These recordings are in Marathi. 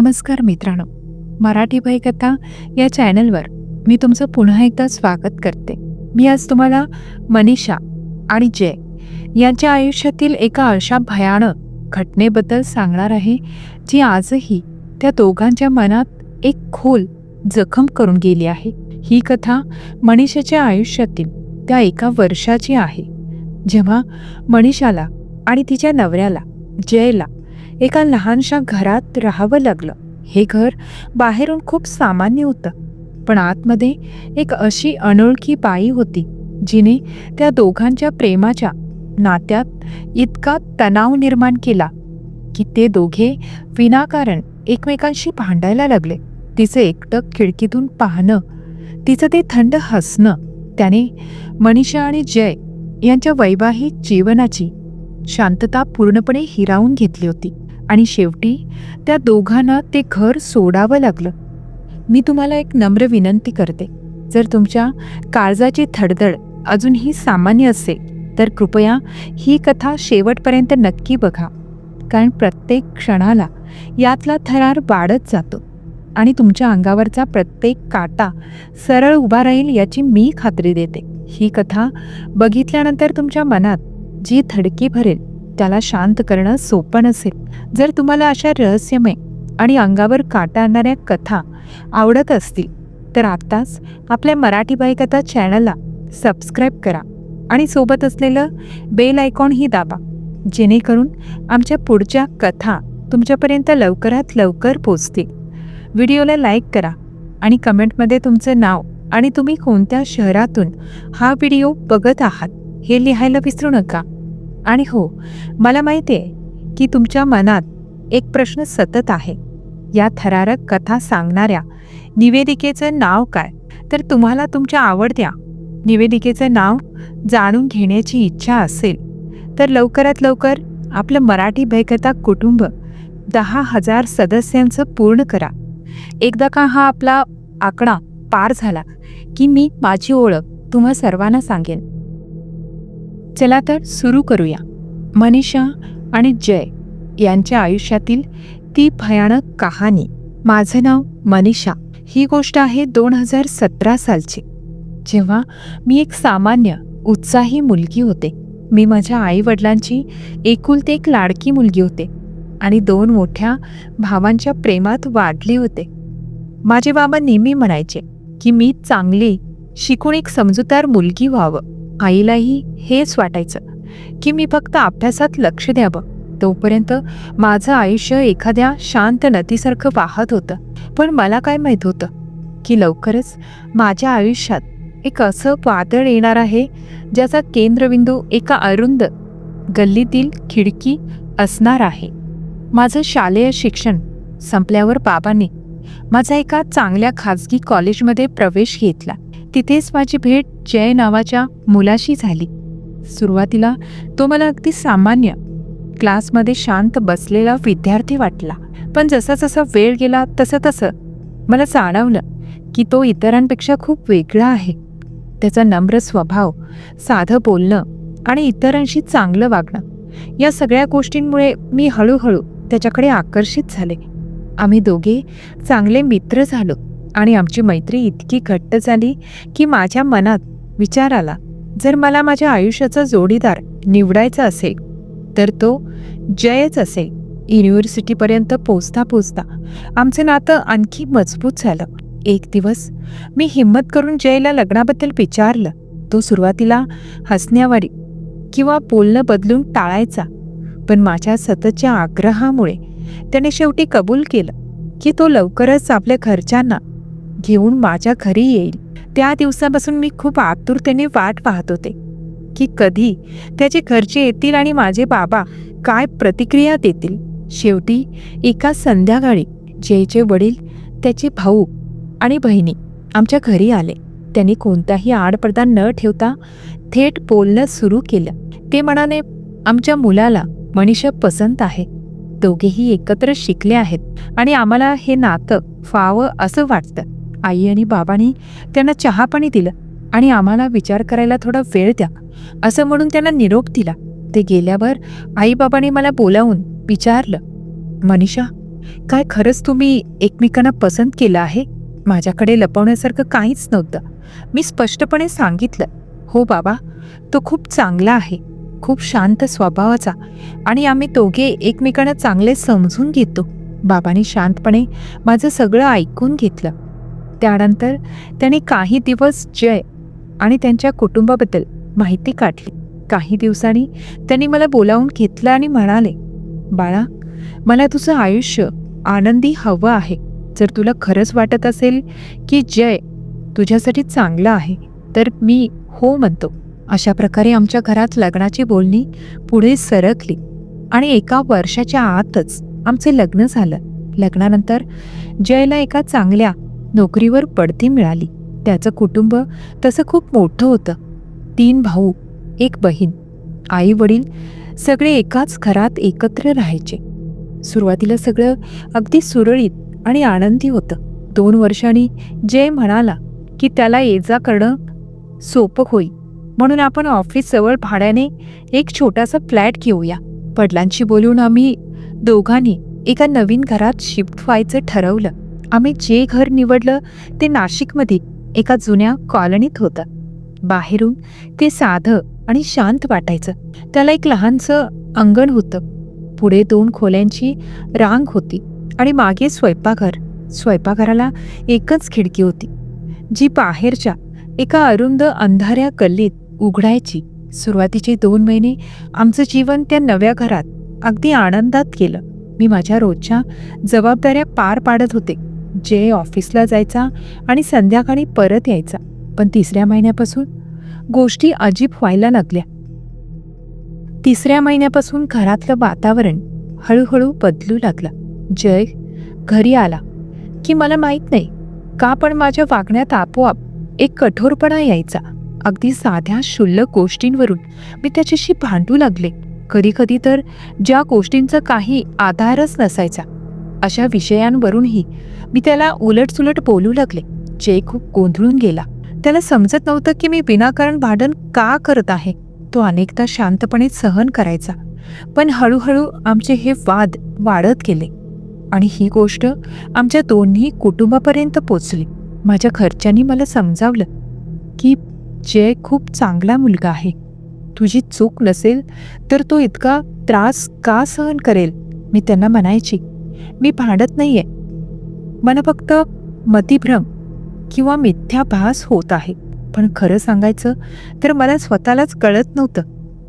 नमस्कार मित्रांनो. मराठी भयकथा या चॅनलवर मी तुमचं पुन्हा एकदा स्वागत करते. मी आज तुम्हाला मनीषा आणि जय यांच्या आयुष्यातील एका अशा भयानक घटनेबद्दल सांगणार आहे जी आजही त्या दोघांच्या मनात एक खोल जखम करून गेली आहे. ही कथा मनीषाच्या आयुष्यातील त्या एका वर्षाची आहे. जेव्हा मनीषाला आणि तिच्या नवऱ्याला जयला एका लहानशा घरात राहावं लागलं. हे घर बाहेरून खूप सामान्य होतं पण आतमध्ये एक अशी अनोळखी बाई होती जिने त्या दोघांच्या प्रेमाच्या नात्यात इतका तणाव निर्माण केला की ते दोघे विनाकारण एकमेकांशी भांडायला लागले. तिचं एकटक खिडकीतून पाहणं तिचं ते थंड हसणं त्याने मनीषा आणि जय यांच्या वैवाहिक जीवनाची शांतता पूर्णपणे हिरावून घेतली होती. आणि शेवटी त्या दोघांना ते घर सोडावं लागलं. मी तुम्हाला एक नम्र विनंती करते. जर तुमच्या काळजाची धडधड अजूनही सामान्य असेल तर कृपया ही कथा शेवटपर्यंत नक्की बघा. कारण प्रत्येक क्षणाला यातला थरार वाढत जातो आणि तुमच्या अंगावरचा प्रत्येक काटा सरळ उभा राहील याची मी खात्री देते. ही कथा बघितल्यानंतर तुमच्या मनात जी थडकी भरेल त्याला शांत करणं सोपं नसेल. जर तुम्हाला अशा रहस्यमय आणि अंगावर काटा आणणाऱ्या कथा आवडत असतील तर आत्ताच आपल्या मराठी बाईकथा चॅनलला सबस्क्राईब करा आणि सोबत असलेलं बेल आयकॉनही दाबा जेणेकरून आमच्या पुढच्या कथा तुमच्यापर्यंत लवकरात लवकर पोचतील. व्हिडिओला लाईक करा आणि कमेंटमध्ये तुमचं नाव आणि तुम्ही कोणत्या शहरातून हा व्हिडिओ बघत आहात हे लिहायला विसरू नका. आणि हो मला माहिती आहे की तुमच्या मनात एक प्रश्न सतत आहे. या थरारक कथा सांगणाऱ्या निवेदिकेचं नाव काय? तर तुम्हाला तुमच्या आवडत्या निवेदिकेचं नाव जाणून घेण्याची इच्छा असेल तर लवकरात लवकर आपलं मराठी भयकथा कुटुंब दहा हजार सदस्यांचं पूर्ण करा. एकदा का हा आपला आकडा पार झाला की मी माझी ओळख तुम्हा सर्वांना सांगेन. चला तर सुरू करूया. मनीषा आणि जय यांच्या आयुष्यातील ती भयानक कहाणी. माझं नाव मनीषा. ही गोष्ट आहे दोन हजार सतरा सालची. जेव्हा मी एक सामान्य उत्साही मुलगी होते. मी माझ्या आईवडिलांची एकुलते एक लाडकी मुलगी होते आणि दोन मोठ्या भावांच्या प्रेमात वाढले होते. माझे बाबा नेहमी म्हणायचे की मी चांगली शिकून एक समजूतदार मुलगी व्हावं. आईलाही हेच वाटायचं की मी फक्त अभ्यासात लक्ष द्यावं. तोपर्यंत माझं आयुष्य एखाद्या शांत नदीसारखं वाहत होतं. पण मला काय माहीत होतं की लवकरच माझ्या आयुष्यात एक असं वादळ येणार आहे ज्याचा केंद्रबिंदू एका अरुंद गल्लीतील खिडकी असणार आहे. माझं शालेय शिक्षण संपल्यावर बाबांनी माझा एका चांगल्या खाजगी कॉलेजमध्ये प्रवेश घेतला. तिथेच माझी भेट जय नावाच्या मुलाशी झाली. सुरुवातीला तो मला अगदी सामान्य क्लासमध्ये शांत बसलेला विद्यार्थी वाटला. पण जसा जसा वेळ गेला तसं तसं मला जाणवलं की तो इतरांपेक्षा खूप वेगळा आहे. त्याचा नम्र स्वभाव साधं बोलणं आणि इतरांशी चांगलं वागणं या सगळ्या गोष्टींमुळे मी हळूहळू त्याच्याकडे आकर्षित झाले. आम्ही दोघे चांगले मित्र झालो. आणि आमची मैत्री इतकी घट्ट झाली की माझ्या मनात विचार आला जर मला माझ्या आयुष्याचा जोडीदार निवडायचा असेल तर तो जयच असेल. युनिव्हर्सिटीपर्यंत पोचता पोचता आमचं नातं आणखी मजबूत झालं. एक दिवस मी हिंमत करून जयला लग्नाबद्दल विचारलं. तो सुरुवातीला हसण्यावारी किंवा बोलणं बदलून टाळायचा पण माझ्या सततच्या आग्रहामुळे त्याने शेवटी कबूल केलं की तो लवकरच आपल्या घरच्यांना घेऊन माझ्या घरी येईल. त्या दिवसापासून मी खूप आतुरतेने वाट पाहत होते की कधी त्याचे घरचे येतील आणि माझे बाबा काय प्रतिक्रिया देतील. शेवटी एका संध्याकाळी जयचे वडील त्याचे भाऊ आणि बहिणी आमच्या घरी आले. त्यांनी कोणताही आडपडदा न ठेवता थेट बोलणं सुरू केलं. ते म्हणाले आमच्या मुलाला मनीषा पसंत आहे. दोघेही एकत्र शिकले आहेत आणि आम्हाला हे नातं फावं असं वाटतं. आई आणि बाबांनी त्यांना चहा पाणी दिलं आणि आम्हाला विचार करायला थोडा वेळ द्या असं म्हणून त्यांना निरोप दिला. ते गेल्यावर आईबाबांनी मला बोलावून विचारलं मनीषा काय खरंच तुम्ही एकमेकांना पसंत केलं आहे? माझ्याकडे लपवण्यासारखं काहीच नव्हतं. मी स्पष्टपणे सांगितलं हो बाबा तो खूप चांगला आहे खूप शांत स्वभावाचा आणि आम्ही दोघे एकमेकांना चांगले समजून घेतो. बाबांनी शांतपणे माझं सगळं ऐकून घेतलं. त्यानंतर त्यांनी काही दिवस जय आणि त्यांच्या कुटुंबाबद्दल माहिती काढली. काही दिवसांनी त्यांनी मला बोलावून घेतलं आणि म्हणाले बाळा मला तुझं आयुष्य आनंदी हवं आहे. जर तुला खरंच वाटत असेल की जय तुझ्यासाठी चांगलं आहे तर मी हो म्हणतो. अशा प्रकारे आमच्या घरात लग्नाची बोलणी पुढे सरकली आणि एका वर्षाच्या आतच आमचे लग्न झालं. लग्नानंतर जयला एका चांगल्या नोकरीवर पडती मिळाली. त्याचं कुटुंब तसं खूप मोठं होतं. तीन भाऊ एक बहीण. आई वडील सगळे एकाच घरात एकत्र राहायचे. सुरुवातीला सगळं अगदी सुरळीत आणि आनंदी होतं. दोन वर्षांनी जय म्हणाला की त्याला ये जा करणं सोपं होईल. म्हणून आपण ऑफिसजवळ भाड्याने एक छोटासा फ्लॅट घेऊया. वडिलांशी बोलून आम्ही दोघांनी एका नवीन घरात शिफ्ट व्हायचं ठरवलं. आम्ही जे घर निवडलं ते नाशिकमध्ये एका जुन्या कॉलनीत होतं. बाहेरून ते साधं आणि शांत वाटायचं. त्याला एक लहानसं अंगण होतं. पुढे दोन खोल्यांची रांग होती आणि मागे स्वयंपाकघर. स्वयंपाकघराला एकच खिडकी होती जी बाहेरच्या एका अरुंद अंधाऱ्या गल्लीत उघडायची. सुरुवातीचे दोन महिने आमचं जीवन त्या नव्या घरात अगदी आनंदात केलं मी माझ्या रोजच्या जबाबदाऱ्या पार पाडत होते. जे ऑफिसला जायचा आणि संध्याकाळी परत यायचा. पण तिसऱ्या महिन्यापासून गोष्टी अजीब व्हायला लागल्या. तिसऱ्या महिन्यापासून घरातलं वातावरण हळूहळू बदलू लागलं. जय घरी आला की मला माहीत नाही का पण माझ्या वागण्यात आपोआप एक कठोरपणा यायचा. अगदी साध्या शुल्लक गोष्टींवरून मी त्याच्याशी भांडू लागले. कधीकधी तर ज्या गोष्टींचा काही आधारच नसायचा. अशा विषयांवरूनही मी त्याला उलटसुलट बोलू लागले. जे खूप गोंधळून गेला. त्याला समजत नव्हतं की मी विनाकारण भांडण का करत आहे. तो अनेकदा शांतपणे सहन करायचा. पण हळूहळू आमचे हे वाद वाढत गेले. आणि ही गोष्ट आमच्या दोन्ही कुटुंबापर्यंत पोचली. माझ्या घरच्यांनी मला समजावलं की जय खूप चांगला मुलगा आहे. तुझी चूक नसेल तर तो इतका त्रास का सहन करेल? मी त्यांना म्हणायची. मी भांडत नाहीये. मला फक्त मतिभ्रम किंवा मिथ्याभास होत आहे. पण खरं सांगायचं तर मला स्वतःलाच कळत नव्हतं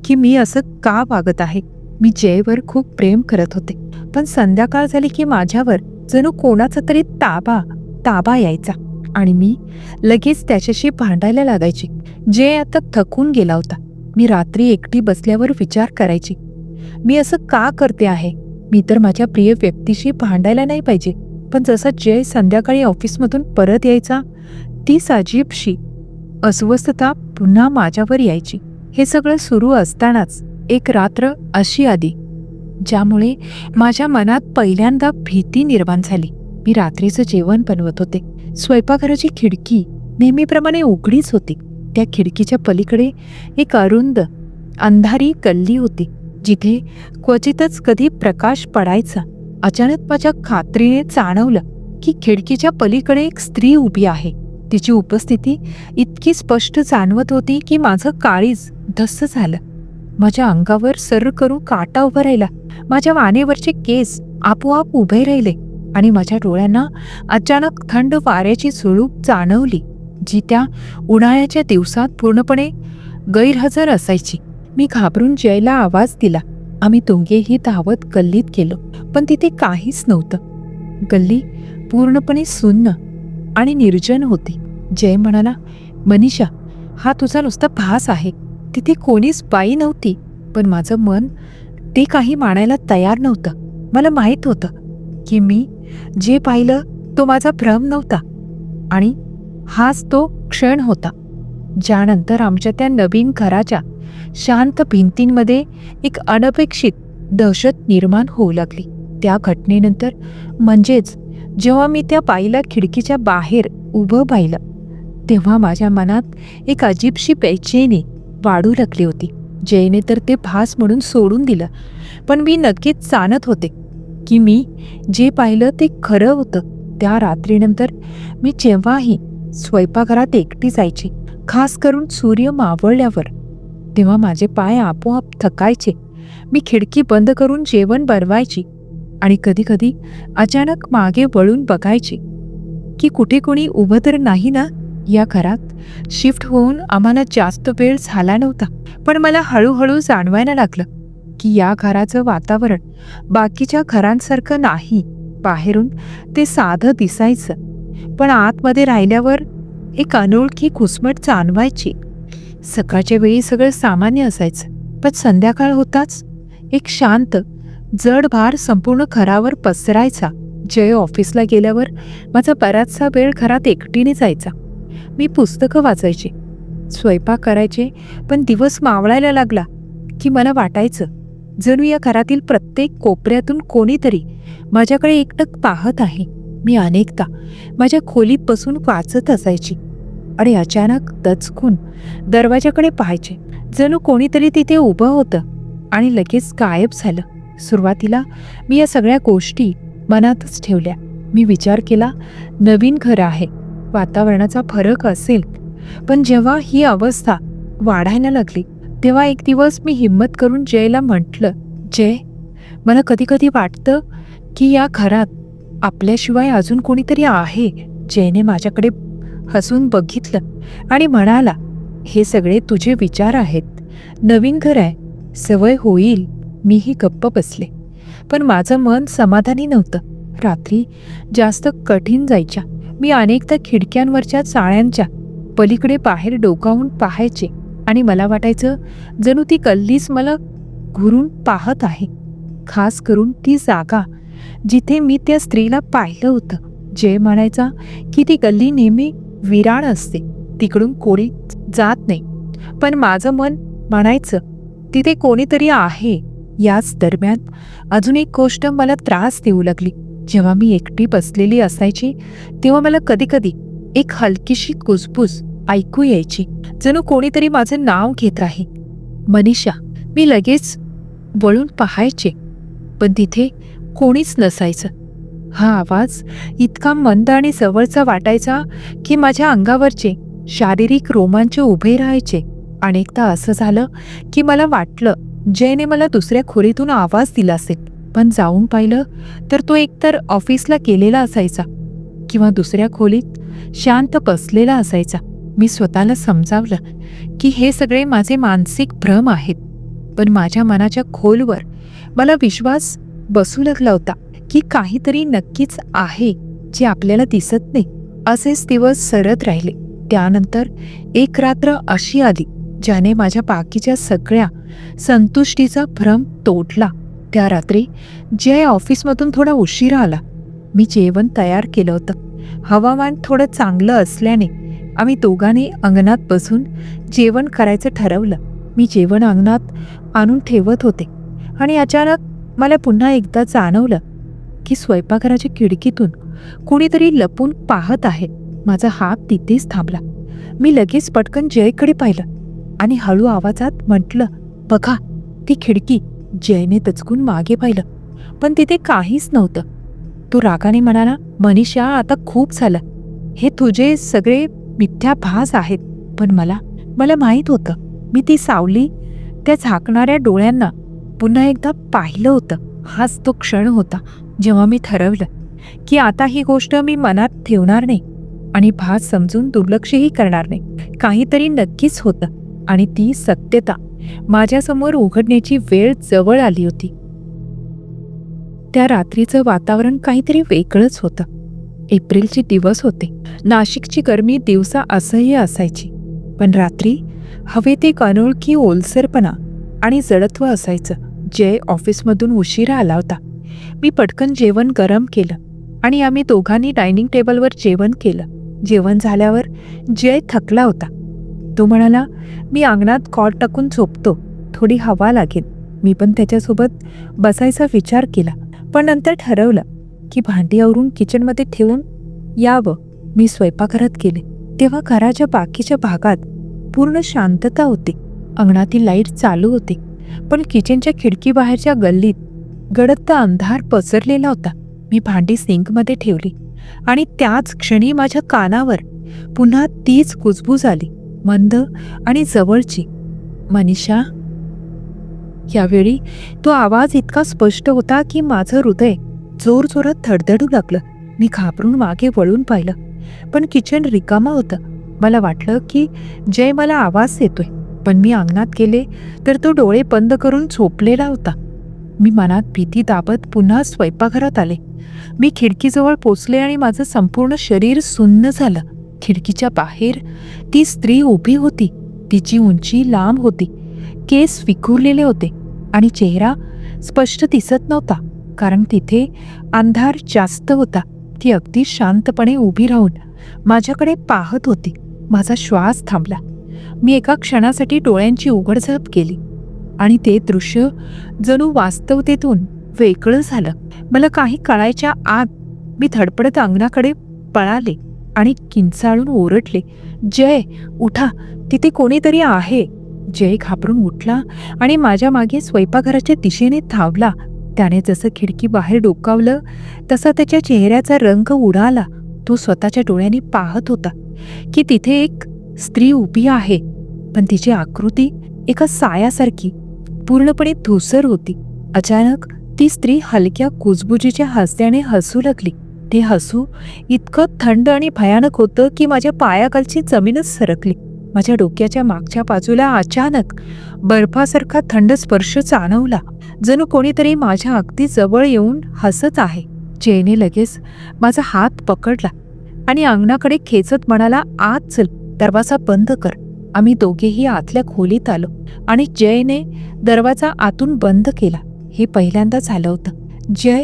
की मी असं का वागत आहे. मी जयवर खूप प्रेम करत होते. पण संध्याकाळ झाली की माझ्यावर जणू कोणाचा तरी ताबा ताबा यायचा आणि मी लगेच त्याच्याशी भांडायला लागायची. जय आता थकून गेला होता. मी रात्री एकटी बसल्यावर विचार करायची. मी असं का करते आहे? मी तर माझ्या प्रिय व्यक्तीशी भांडायला नाही पाहिजे. पण जसा जय संध्याकाळी ऑफिसमधून परत यायचा ती साजीबशी अस्वस्थता पुन्हा माझ्यावर यायची. हे सगळं सुरू असतानाच एक रात्र अशी आली ज्यामुळे माझ्या मनात पहिल्यांदा भीती निर्माण झाली. मी रात्रीचं जेवण बनवत होते. स्वयंपाकघराची खिडकी नेहमीप्रमाणे उघडीच होती. त्या खिडकीच्या पलीकडे एक अरुंद अंधारी गल्ली होती. जिथे क्वचितच कधी प्रकाश पडायचा अचानक माझ्या खात्रीने जाणवलं की खिडकीच्या पलीकडे एक स्त्री उभी आहे. तिची उपस्थिती इतकी स्पष्ट जाणवत होती की माझं काळीज धस्स झालं. माझ्या अंगावर सर करून काटा उभा राहिला. माझ्या वानेवरचे केस आपोआप उभे राहिले आणि माझ्या डोळ्यांना अचानक थंड वाऱ्याची झुळूप जाणवली जी त्या उन्हाळ्याच्या दिवसात पूर्णपणे गैरहजर असायची. मी घाबरून जयला आवाज दिला. आम्ही दोघेही धावत गल्लीत गेलो. पण तिथे काहीच नव्हतं. गल्ली पूर्णपणे सुन्न आणि निर्जन होती. जय म्हणाला मनीषा हा तुझा नुसता भास आहे. तिथे कोणीच बाई नव्हती. पण माझं मन ते काही मानायला तयार नव्हतं. मला माहीत होतं की मी जे पाहिलं तो माझा भ्रम नव्हता. आणि हाच तो क्षण होता. ज्यानंतर आमच्या त्या नवीन घराच्या शांत भिंतींमध्ये एक अनपेक्षित दहशत निर्माण होऊ लागली. त्या घटनेनंतर म्हणजेच जेव्हा मी त्या बाईला खिडकीच्या बाहेर उभं पाहिलं तेव्हा माझ्या मनात एक अजीबशी बेचैनी वाढू लागली होती. जयने तर ते भास म्हणून सोडून दिलं पण मी नक्कीच जाणत होते की मी जे पाहिलं ते खरं होतं. त्या रात्रीनंतर मी जेव्हाही स्वयंपाकघरात एकटी जायची खास करून सूर्य मावळल्यावर तेव्हा माझे पाय आपोआप थकायचे. मी खिडकी बंद करून जेवण बनवायची आणि कधीकधी अचानक मागे वळून बघायची की कुठे कोणी उभं तर नाही ना? या घरात शिफ्ट होऊन आम्हाला जास्त वेळ झाला नव्हता. पण मला हळूहळू जाणवायला लागलं की या घराचं वातावरण बाकीच्या घरांसारखं नाही. बाहेरून ते साधं दिसायचं. पण आतमध्ये राहिल्यावर एक अनोळखी घुसमट जाणवायची. सकाळच्या वेळी सगळं सामान्य असायचं पण संध्याकाळ होताच. एक शांत जड भार संपूर्ण घरावर पसरायचा. जय ऑफिसला गेल्यावर माझा बराचसा वेळ घरात एकटीने जायचा. मी पुस्तकं वाचायची स्वयंपाक करायचे पण दिवस मावळायला लागला की मला वाटायचं जणू या घरातील प्रत्येक कोपऱ्यातून कोणीतरी माझ्याकडे एकटक पाहत आहे. मी अनेकदा माझ्या खोलीत बसून वाचत असायची. आणि अचानक दचकून दरवाजाकडे पाहायचे. जणू कोणीतरी तिथे उभं होतं आणि लगेच गायब झालं. सुरुवातीला मी या सगळ्या गोष्टी मनातच ठेवल्या. मी विचार केला नवीन घर आहे वातावरणाचा फरक असेल. पण जेव्हा ही अवस्था वाढायला लागली तेव्हा एक दिवस मी हिंमत करून जयला म्हटलं जय मला कधी कधी वाटतं की या घरात आपल्याशिवाय अजून कोणीतरी आहे जयने माझ्याकडे हसून बघितलं आणि म्हणाला हे सगळे तुझे विचार आहेत. नवीन घर आहे. सवय होईल. मीही गप्प बसले. पण माझं मन समाधानी नव्हतं. रात्री जास्त कठीण जायच्या. मी अनेकदा खिडक्यांवरच्या चाळ्यांच्या पलीकडे बाहेर डोकावून पाहायचे आणि मला वाटायचं जणू ती कल्लीच मला घुरून पाहत आहे. खास करून ती जागा जिथे मी त्या स्त्रीला पाहिलं होतं. जय म्हणायचा की ती गल्ली नेहमी विराळ असते. तिकडून कोणी जात नाही. पण माझं मन म्हणायचं तिथे कोणीतरी आहे. याच दरम्यान अजून एक गोष्ट मला त्रास देऊ लागली. जेव्हा मी एकटी बसलेली असायची तेव्हा मला कधीकधी एक हलकीशी कुजबूज ऐकू यायची जणू कोणीतरी माझं नाव घेत आहे. मनीषा मी लगेच वळून पाहायचे. पण तिथे कोणीच नसायचं. हा आवाज इतका मंद आणि जवळचा वाटायचा की माझ्या अंगावरचे शारीरिक रोमांच उभे राहायचे. अनेकदा असं झालं की मला वाटलं जयने मला दुसऱ्या खोलीतून आवाज दिला असेल. पण जाऊन पाहिलं तर तो एकतर ऑफिसला केलेला असायचा किंवा दुसऱ्या खोलीत शांत बसलेला असायचा. मी स्वतःला समजावलं की हे सगळे माझे मानसिक भ्रम आहेत. पण माझ्या मनाच्या खोलवर मला विश्वास बसू लागला होता. की काहीतरी नक्कीच आहे जे आपल्याला दिसत नाही असेच दिवस सरत राहिले. त्यानंतर एक रात्र अशी आली ज्याने माझ्या बाकीच्या सगळ्या संतुष्टीचा भ्रम तोडला. त्या रात्री जय ऑफिसमधून थोडा उशीरा आला. मी जेवण तयार केलं होतं. हवामान थोडं चांगलं असल्याने आम्ही दोघांनी अंगणात बसून जेवण करायचं ठरवलं. मी जेवण अंगणात आणून ठेवत होते आणि अचानक मला पुन्हा एकदा जाणवलं की स्वयंपाकघराच्या खिडकीतून कुणीतरी लपून पाहत आहे. माझा हात तिथेच थांबला. मी लगेच पटकन जयकडे पाहिलं आणि हळू आवाजात म्हटलं बघा ती खिडकी. जयने दचकून मागे पाहिलं पण तिथे काहीच नव्हतं. तो रागाने म्हणाला मनीषा आता खूप झालं. हे तुझे सगळे मिथ्याभास आहेत पण मला मला माहीत होतं. मी ती सावली त्या झाकणाऱ्या डोळ्यांना पुन्हा एकदा पाहिलं होतं. हाच तो क्षण होता. जेव्हा मी ठरवलं की आता ही गोष्ट मी मनात ठेवणार नाही आणि भास समजून दुर्लक्षही करणार नाही काहीतरी नक्कीच होतं आणि ती सत्यता माझ्यासमोर उघडण्याची वेळ जवळ आली होती. त्या रात्रीचं वातावरण काहीतरी वेगळंच होतं. एप्रिलचे दिवस होते. नाशिकची गरमी दिवसा असह्य असायची. पण रात्री हवेत एक अनोळखी ओलसरपणा आणि जडत्व असायचं. जय ऑफिसमधून उशिरा आला होता. मी पटकन जेवण गरम केलं आणि आम्ही दोघांनी डायनिंग टेबलवर जेवण केलं. जेवण झाल्यावर जय थकला होता. तो म्हणाला मी अंगणात कॉट टाकून झोपतो. थोडी हवा लागेल. मी पण त्याच्यासोबत बसायचा विचार केला. पण नंतर ठरवलं की भांडी आवरून किचनमध्ये ठेवून यावं. मी स्वयंपाकघरात गेले. तेव्हा घराच्या बाकीच्या भागात पूर्ण शांतता होती. अंगणातील लाइट चालू होती. पण किचनच्या खिडकीबाहेरच्या गल्लीत गडद अंधार पसरलेला होता. मी भांडी सिंकमध्ये ठेवली आणि त्याच क्षणी माझ्या कानावर पुन्हा तीच कुजबूज आली मंद आणि जवळची. मनीषा यावेळी तो आवाज इतका स्पष्ट होता की माझं हृदय जोरजोरात धडधडू लागलं. मी घाबरून मागे वळून पाहिलं पण किचन रिकामं होतं. मला वाटलं की जय मला आवाज येतोय पण मी अंगणात गेले तर तो डोळे बंद करून झोपलेला होता. मी मनात भीती दाबत पुन्हा स्वयंपाकघरात आले. मी खिडकीजवळ पोचले आणि माझं संपूर्ण शरीर सुन्न झालं. खिडकीच्या बाहेर ती स्त्री उभी होती. तिची उंची लांब होती. केस विखुरलेले होते आणि चेहरा स्पष्ट दिसत नव्हता कारण तिथे अंधार जास्त होता. ती अगदी शांतपणे उभी राहून माझ्याकडे पाहत होती. माझा श्वास थांबला. मी एका क्षणासाठी डोळ्यांची उघडझाप केली. आणि ते दृश्य जणू वास्तवतेतून वेगळं झालं. मला काही कळायच्या आत मी धडपडत अंगणाकडे पळाले आणि किंचाळून ओरडले जय उठा तिथे कोणीतरी आहे. जय घाबरून उठला आणि माझ्या मागे स्वयंपाकघराच्या दिशेने धावला. त्याने जसं खिडकी बाहेर डोकावलं तसा त्याच्या चेहऱ्याचा रंग उडाला. तो स्वतःच्या डोळ्यांनी पाहत होता की तिथे एक स्त्री उभी आहे पण तिची आकृती एका सायासारखी. पूर्णपणे धुसर होती. अचानक ती स्त्री हलक्या कुजबुजीच्या हसण्याने हसू लागली. ते हसू इतकं थंड आणि भयानक होतं की माझ्या पायाखालची जमीनच सरकली. माझ्या डोक्याच्या मागच्या बाजूला अचानक बर्फासारखा थंड स्पर्श जाणवला. जणू कोणीतरी माझ्या अगदी जवळ येऊन हसत आहे. जेने लगेच माझा हात पकडला आणि अंगणाकडे खेचत म्हणाला आत चल दरवाजा बंद कर. आम्ही दोघेही आतल्या खोलीत आलो आणि जयने दरवाजा आतून बंद केला. हे पहिल्यांदा झालं होतं. जय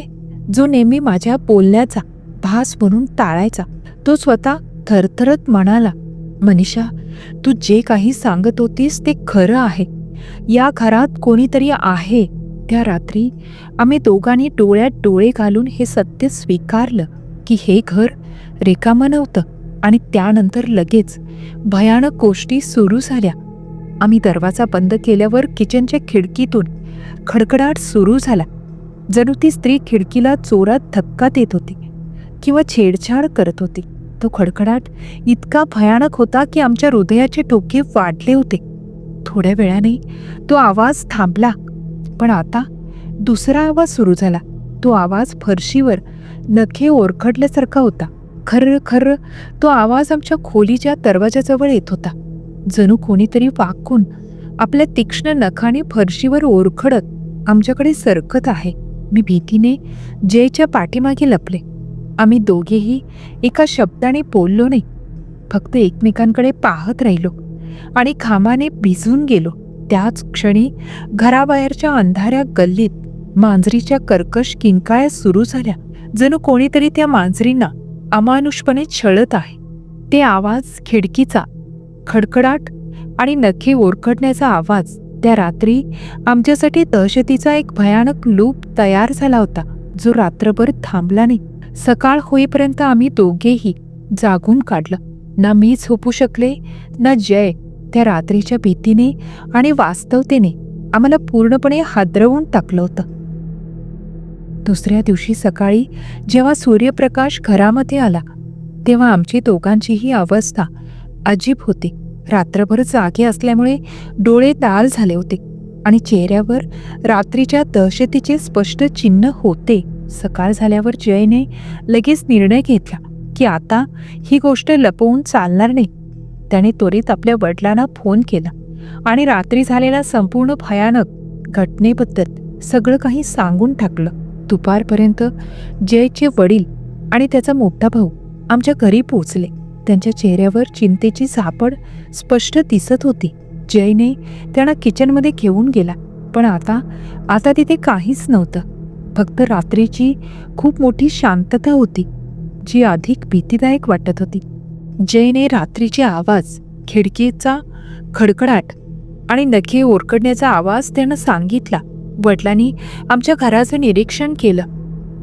जो नेहमी माझ्या बोलण्याचा भास म्हणून टाळायचा तो स्वतः थरथरत म्हणाला मनीषा तू जे काही सांगत होतीस ते खरं आहे. या घरात कोणीतरी आहे. त्या रात्री आम्ही दोघांनी डोळ्यात डोळे घालून हे सत्य स्वीकारलं की हे घर रिकामं नव्हतं आणि त्यानंतर लगेच भयानक गोष्टी सुरू झाल्या. आम्ही दरवाजा बंद केल्यावर किचनच्या खिडकीतून खडखडाट सुरू झाला. जणू ती स्त्री खिडकीला चोरात धक्का देत होती किंवा छेडछाड करत होती. तो खडखडाट इतका भयानक होता की आमच्या हृदयाचे ठोके वाढले होते. थोड्या वेळाने तो आवाज थांबला पण आता दुसरा आवाज सुरू झाला. तो आवाज फरशीवर नखे ओरखडल्यासारखा होता. खर्र खर्र तो आवाज आमच्या खोलीच्या दरवाजाजवळ येत होता. जणू कोणीतरी वाकून आपल्या तीक्ष्ण नखाने फरशीवर ओरखडत आमच्याकडे सरकत आहे. मी भीतीने जयच्या पाठीमागे लपले. आम्ही दोघेही एका शब्दाने बोललो नाही. फक्त एकमेकांकडे पाहत राहिलो आणि खांबाने भिजून गेलो. त्याच क्षणी घराबाहेरच्या अंधाऱ्या गल्लीत मांजरीच्या कर्कश किंकाळ्या सुरू झाल्या. जणू कोणीतरी त्या मांजरींना अमानुषपणे छळत आहे. ते आवाज खिडकीचा खडखडाट आणि नखे ओरखडण्याचा आवाज त्या रात्री आमच्यासाठी दहशतीचा एक भयानक लूप तयार झाला होता जो रात्रभर थांबला नाही. सकाळ होईपर्यंत आम्ही दोघेही जागून काढलं. ना मी झोपू शकले ना जय त्या रात्रीच्या भीतीने आणि वास्तवतेने आम्हाला पूर्णपणे हादरवून टाकलं होतं. दुसऱ्या दिवशी सकाळी जेव्हा सूर्यप्रकाश घरामध्ये आला तेव्हा आमची दोघांचीही अवस्था अजीब होती. रात्रभर जागे असल्यामुळे डोळे दाल झाले होते आणि चेहऱ्यावर रात्रीच्या दहशतीचे स्पष्ट चिन्ह होते. सकाळ झाल्यावर जयने लगेच निर्णय घेतला की आता ही गोष्ट लपवून चालणार नाही. त्याने त्वरित आपल्या वडिलांना फोन केला आणि रात्री झालेल्या संपूर्ण भयानक घटनेबद्दल सगळं काही सांगून टाकलं. दुपारपर्यंत जयचे वडील आणि त्याचा मोठा भाऊ आमच्या घरी पोचले त्यांच्या चेहऱ्यावर चिंतेची सापड स्पष्ट दिसत होती. जयने त्यांना किचनमध्ये घेऊन गेला पण आता आता तिथे काहीच नव्हतं. फक्त रात्रीची खूप मोठी शांतता होती जी अधिक भीतीदायक वाटत होती. जयने रात्रीचे आवाज खिडकीचा खडखडाट आणि नखे ओरकडण्याचा आवाज त्यानं सांगितला. वडिलांनी आमच्या घराचं निरीक्षण केलं.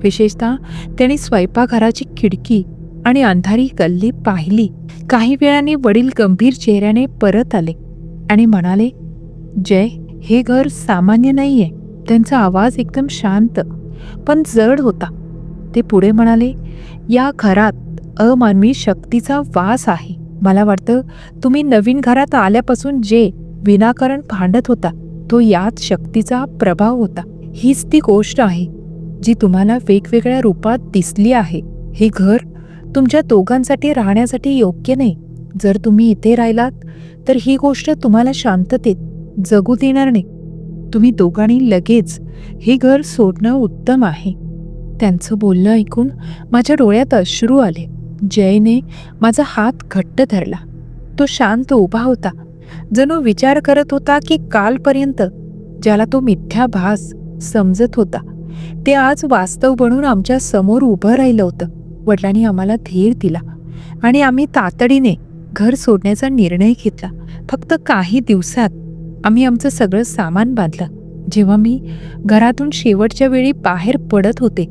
विशेषतः त्यांनी स्वयंपाकघराची खिडकी आणि अंधारी गल्ली पाहिली. काही वेळाने वडील गंभीर चेहऱ्याने परत आले आणि म्हणाले जय हे घर सामान्य नाहीये. त्यांचा आवाज एकदम शांत पण जड होता. ते पुढे म्हणाले या घरात अमानवी शक्तीचा वास आहे. मला वाटतं तुम्ही नवीन घरात आल्यापासून जे विनाकारण भांडत होता तो यात शक्तीचा प्रभाव होता. हीच ती गोष्ट आहे जी तुम्हाला वेगवेगळ्या रूपात दिसली आहे. हे घर तुमच्या दोघांसाठी राहण्यासाठी योग्य नाही. जर तुम्ही इथे राहिलात तर ही गोष्ट तुम्हाला शांततेत जगू देणार नाही. तुम्ही दोघांनी लगेच हे घर सोडणं उत्तम आहे. त्यांचं बोलणं ऐकून माझ्या डोळ्यात अश्रू आले. जयने माझा हात घट्ट धरला. तो शांत उभा होता. जणू विचार करत होता की कालपर्यंत ज्याला तो मिथ्या भास समजत होता ते आज वास्तव बनून आमच्यासमोर उभं राहिलं होतं. वडिलांनी आम्हाला धीर दिला आणि आम्ही तातडीने घर सोडण्याचा निर्णय घेतला. फक्त काही दिवसात आम्ही आमचं सगळं सामान बांधलं. जेव्हा मी घरातून शेवटच्या वेळी बाहेर पडत होते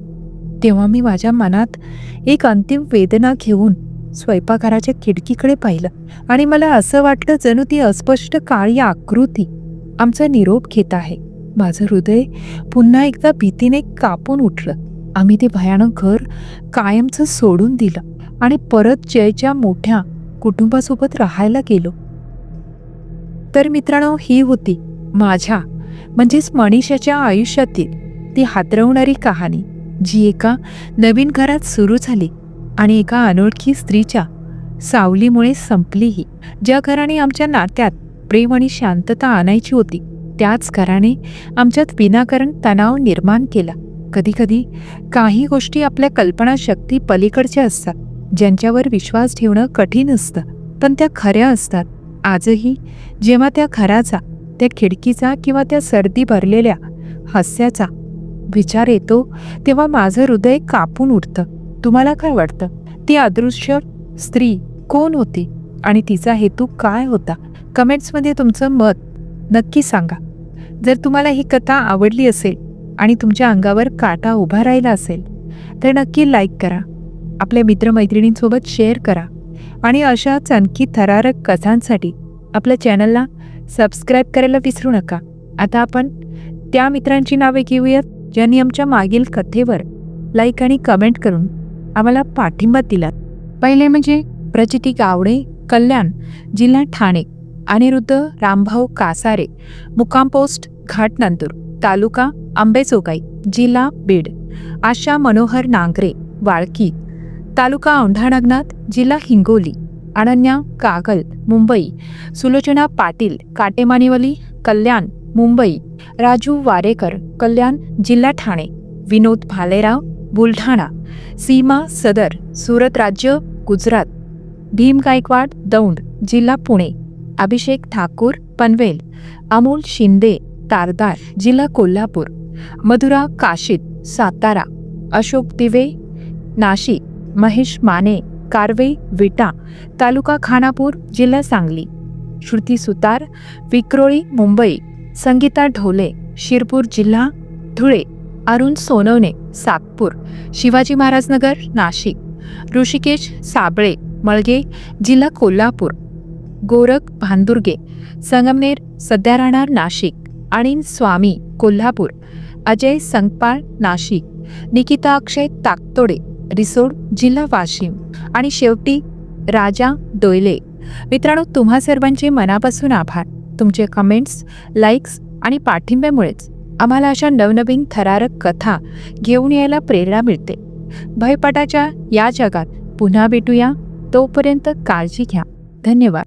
तेव्हा मी माझ्या मनात एक अंतिम वेदना घेऊन स्वयंपाकघराच्या खिडकीकडे पाहिलं आणि मला असं वाटलं जणू ती अस्पष्ट काळी आकृती. आमचा निरोप घेत आहे. माझं हृदय पुन्हा एकदा भीतीने कापून उठलं. आम्ही ते भयानक घर कायमचं सोडून दिलं आणि परत जयच्या मोठ्या कुटुंबासोबत राहायला गेलो. तर मित्रांनो ही होती माझ्या म्हणजेच मनीषाच्या आयुष्यातील ती हातरवणारी कहाणी जी एका नवीन घरात सुरू झाली. आणि एका अनोळखी स्त्रीच्या सावलीमुळे संपलीही ज्या घराने आमच्या नात्यात प्रेम आणि शांतता आणायची होती त्याच घराने आमच्यात विनाकारण तणाव निर्माण केला. कधीकधी काही गोष्टी आपल्या कल्पनाशक्ती पलीकडच्या असतात ज्यांच्यावर विश्वास ठेवणं कठीण असतं पण त्या खऱ्या असतात. आजही जेव्हा त्या घराचा त्या खिडकीचा किंवा त्या सर्दी भरलेल्या हास्याचा विचार येतो तेव्हा माझं हृदय कापून उठतं. तुम्हाला काय वाटतं? ती अदृश्य स्त्री कोण होती? आणि तिचा हेतू काय होता? कमेंट्समध्ये तुमचं मत नक्की सांगा. जर तुम्हाला ही कथा आवडली असेल आणि तुमच्या अंगावर काटा उभा राहिला असेल तर नक्की लाईक करा. आपल्या मित्रमैत्रिणींसोबत शेअर करा. आणि अशाच आणखी थरारक कथांसाठी आपल्या चॅनलला सबस्क्राईब करायला विसरू नका. आता आपण त्या मित्रांची नावे घेऊयात ज्यांनी आमच्या मागील कथेवर लाईक आणि कमेंट करून आम्हाला पाठिंबा दिला. पहिले म्हणजे प्रचिती गावडे कल्याण जिल्हा ठाणे अनिरुद्ध रामभाऊ कासारे मुक्काम पोस्ट घाटनंतूर तालुका आंबेचोगाई जिल्हा बीड आशा मनोहर नांगरे वाळकी तालुका औंढानागनाथ जिल्हा हिंगोली अनन्या कागल मुंबई सुलोचना पाटील काटेमानिवली कल्याण मुंबई राजू वारेकर कल्याण जिल्हा ठाणे विनोद भालेराव बुलढाणा सीमा सदर सुरत राज्य गुजरात. भीम गायकवाड दौंड जिल्हा पुणे. अभिषेक ठाकूर पनवेल. अमोल शिंदे तारदार जिल्हा कोल्हापूर. मधुरा काशीद सातारा. अशोक दिवे नाशिक. महेश माने कारवे विटा. तालुका खानापूर जिल्हा सांगली. श्रुती सुतार विक्रोळी मुंबई. संगीता ढोले शिरपूर जिल्हा धुळे. अरुण सोनवणे सातपूर शिवाजी महाराजनगर नाशिक ऋषिकेश साबळे मळगे जिल्हा कोल्हापूर गोरख भांदुर्गे संगमनेर सध्या राहणार नाशिक आणि स्वामी कोल्हापूर अजय संगपाळ नाशिक निकिता अक्षय ताकतोडे रिसोड जिल्हा वाशिम आणि शेवटी राजा डोयले मित्रांनो तुम्हा सर्वांचे मनापासून आभार. तुमचे कमेंट्स लाईक्स आणि पाठिंब्यामुळेच आम्हाला अशा नवनवीन थरारक कथा घेऊन यायला प्रेरणा मिळते. भयपटाच्या या जगात पुन्हा भेटूया. तोपर्यंत काळजी घ्या. धन्यवाद.